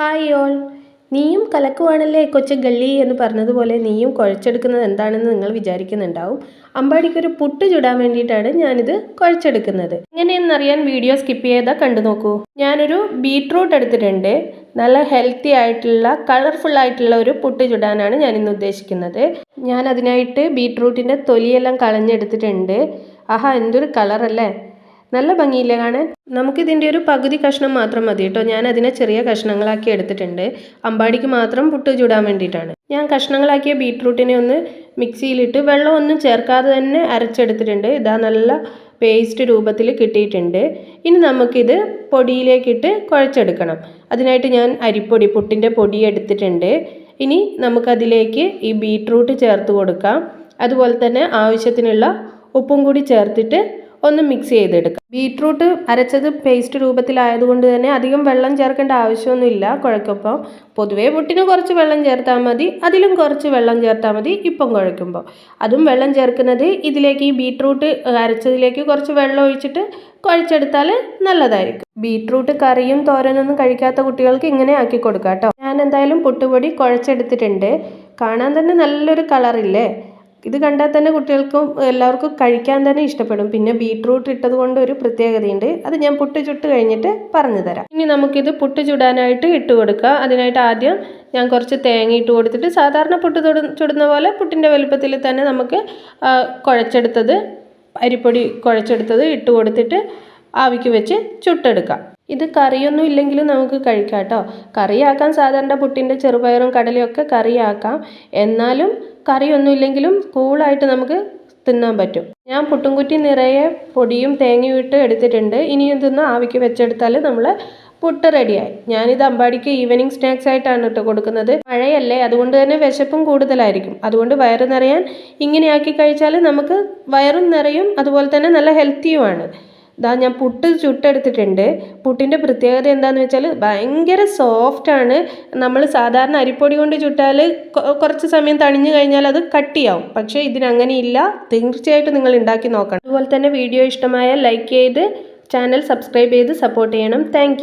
Hi all. നീയും കലക്കുവാണല്ലേ കൊച്ചു gully എന്ന് പറഞ്ഞതുപോലെ നീയും കുഴച്ചെടുക്കുന്നത് എന്താണെന്ന് നിങ്ങൾ വിചാരിക്കുന്നുണ്ടാവും. അമ്പാടിക്കൊരു പുട്ട് ചുടാൻ വേണ്ടിയിട്ടാണ് ഞാനിത് കുഴച്ചെടുക്കുന്നത്. എങ്ങനെയെന്നറിയാൻ വീഡിയോ സ്കിപ്പ് ചെയ്താൽ കണ്ടു നോക്കൂ. ഞാനൊരു ബീട്രൂട്ട് എടുത്തിട്ടുണ്ട്. നല്ല ഹെൽത്തി ആയിട്ടുള്ള കളർഫുൾ ആയിട്ടുള്ള ഒരു പുട്ട് ചുടാനാണ് ഞാൻ ഇന്ന് ഉദ്ദേശിക്കുന്നത്. ഞാൻ അതിനായിട്ട് ബീട്രൂട്ടിന്റെ തൊലിയെല്ലാം കളഞ്ഞെടുത്തിട്ടുണ്ട്. ആഹാ എന്തൊരു കളറല്ലേ. നല്ല ഭംഗിയില്ലേ കാണാൻ? നമുക്കിതിന്റെ ഒരു പകുതി കഷ്ണം മാത്രം മതി കേട്ടോ. ഞാൻ അതിനെ ചെറിയ കഷ്ണങ്ങളാക്കി എടുത്തിട്ടുണ്ട്. അമ്പാടിക്ക് മാത്രം പുട്ട് ചൂടാൻ വേണ്ടിയിട്ടാണ്. ഞാൻ കഷ്ണങ്ങളാക്കിയ ബീട്രൂട്ടിനെ ഒന്ന് മിക്സിയിലിട്ട് വെള്ളമൊന്നും ചേർക്കാതെ തന്നെ അരച്ചെടുത്തിട്ടുണ്ട്. ഇതാ നല്ല പേസ്റ്റ് രൂപത്തിൽ കിട്ടിയിട്ടുണ്ട്. ഇനി നമുക്കിത് പൊടിയിലേക്കിട്ട് കുഴച്ചെടുക്കണം. അതിനായിട്ട് ഞാൻ അരിപ്പൊടി പുട്ടിന്റെ പൊടി എടുത്തിട്ടുണ്ട്. ഇനി നമുക്കതിലേക്ക് ഈ ബീട്രൂട്ട് ചേർത്ത് കൊടുക്കാം. അതുപോലെ തന്നെ ആവശ്യത്തിനുള്ള ഉപ്പും കൂടി ചേർത്തിട്ട് ഒന്ന് മിക്സ് ചെയ്തെടുക്കാം. ബീട്രൂട്ട് അരച്ചത് പേസ്റ്റ് രൂപത്തിലായതുകൊണ്ട് തന്നെ അധികം വെള്ളം ചേർക്കേണ്ട ആവശ്യമൊന്നുമില്ല. കുഴക്കുമ്പോൾ പൊതുവേ പുട്ടിന് കുറച്ച് വെള്ളം ചേർത്താൽ മതി. അതിലും കുറച്ച് വെള്ളം ചേർത്താൽ മതി ഇപ്പം കുഴക്കുമ്പോൾ അതും വെള്ളം ചേർക്കുന്നത് ഇതിലേക്ക് ഈ ബീട്രൂട്ട് അരച്ചതിലേക്ക് കുറച്ച് വെള്ളം ഒഴിച്ചിട്ട് കുഴച്ചെടുത്താൽ നല്ലതായിരിക്കും. ബീട്രൂട്ട് കറിയും തോരനൊന്നും കഴിക്കാത്ത കുട്ടികൾക്ക് ഇങ്ങനെ ആക്കി കൊടുക്കാം കേട്ടോ. ഞാൻ എന്തായാലും പുട്ടുപൊടി കുഴച്ചെടുത്തിട്ടുണ്ട്. കാണാൻ തന്നെ നല്ലൊരു കളറില്ലേ? ഇത് കണ്ടാൽ തന്നെ കുട്ടികൾക്കും എല്ലാവർക്കും കഴിക്കാൻ തന്നെ ഇഷ്ടപ്പെടും. പിന്നെ ബീട്രൂട്ട് ഇട്ടത് കൊണ്ട് ഒരു പ്രത്യേകതയുണ്ട്. അത് ഞാൻ പുട്ട് ചുട്ട് കഴിഞ്ഞിട്ട് പറഞ്ഞു തരാം. ഇനി നമുക്കിത് പുട്ട് ചുടാനായിട്ട് ഇട്ട് കൊടുക്കുക അതിനായിട്ട് ആദ്യം ഞാൻ കുറച്ച് തേങ്ങ ഇട്ട് കൊടുത്തിട്ട് സാധാരണ പുട്ട് തൊടു ചുടുന്ന പോലെ പുട്ടിന്റെ വലുപ്പത്തിൽ തന്നെ നമുക്ക് കുഴച്ചെടുത്തത് അരിപ്പൊടി കുഴച്ചെടുത്തത് ഇട്ട് കൊടുത്തിട്ട് ആവിക്ക് വെച്ച് ചുട്ടെടുക്കാം. ഇത് കറിയൊന്നും ഇല്ലെങ്കിലും നമുക്ക് കഴിക്കാം കേട്ടോ. കറിയാക്കാം സാധാരണ പുട്ടിന്റെ ചെറുപയറും കടലയൊക്കെ കറിയാക്കാം. എന്നാലും കറിയൊന്നും ഇല്ലെങ്കിലും കൂളായിട്ട് നമുക്ക് തിന്നാൻ പറ്റും. ഞാൻ പുട്ടുംകുറ്റി നിറയെ പൊടിയും തേങ്ങയും ഇട്ട് എടുത്തിട്ടുണ്ട്. ഇനിയും തിന്ന് ആവിക്ക് വെച്ചെടുത്താൽ നമ്മൾ പുട്ട് റെഡിയായി. ഞാനിത് അമ്പാടിക്ക് ഈവനിങ് സ്നാക്സ് ആയിട്ടാണ് കേട്ടോ കൊടുക്കുന്നത്. മഴയല്ലേ അതുകൊണ്ട് തന്നെ വിശപ്പും കൂടുതലായിരിക്കും. അതുകൊണ്ട് വയറ് നിറയാൻ ഇങ്ങനെയാക്കി കഴിച്ചാൽ നമുക്ക് വയറും നിറയും അതുപോലെ തന്നെ നല്ല ഹെൽത്തിയുമാണ് ഇതാ ഞാൻ പുട്ട് ചുട്ടെടുത്തിട്ടുണ്ട്. പുട്ടിന്റെ പ്രത്യേകത എന്താണെന്ന് വെച്ചാൽ ഭയങ്കര സോഫ്റ്റാണ് നമ്മൾ സാധാരണ അരിപ്പൊടി കൊണ്ട് ചുട്ടാൽ കുറച്ച് സമയം തണിഞ്ഞു കഴിഞ്ഞാൽ അത് കട്ടിയാവും. പക്ഷേ ഇതിനങ്ങനെയില്ല. തീർച്ചയായിട്ടും നിങ്ങൾ ഉണ്ടാക്കി നോക്കണം. അതുപോലെ തന്നെ വീഡിയോ ഇഷ്ടമായ ലൈക്ക് ചെയ്ത് ചാനൽ സബ്സ്ക്രൈബ് ചെയ്ത് സപ്പോർട്ട് ചെയ്യണം. താങ്ക്